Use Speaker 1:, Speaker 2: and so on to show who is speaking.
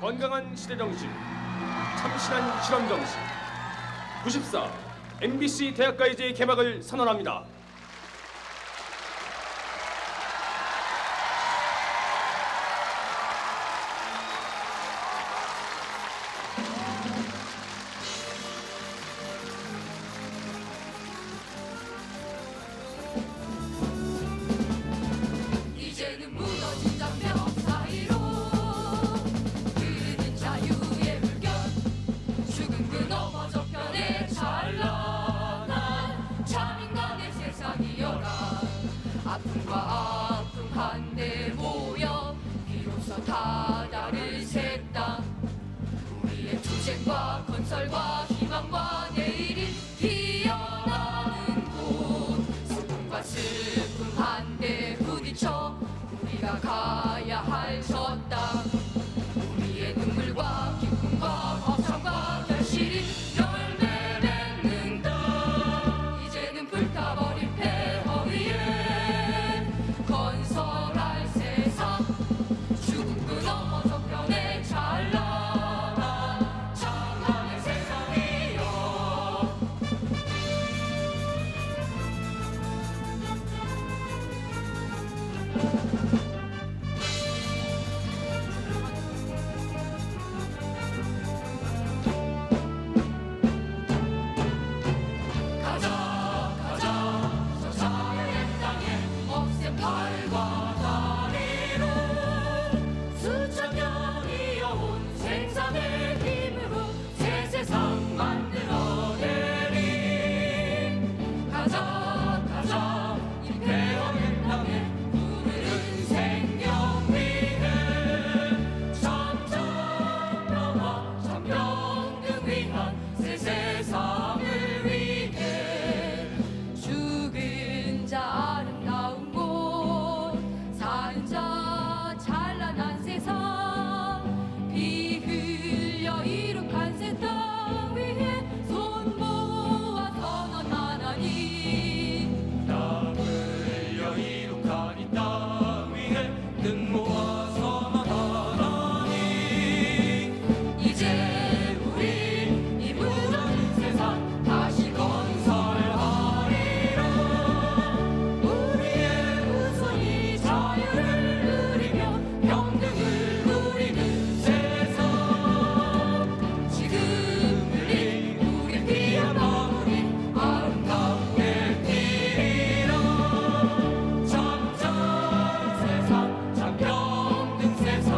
Speaker 1: 건강한 시대 정신, 참신한 실험 정신. 94 MBC 대학가이제 개막을 선언합니다.
Speaker 2: illallah Texas.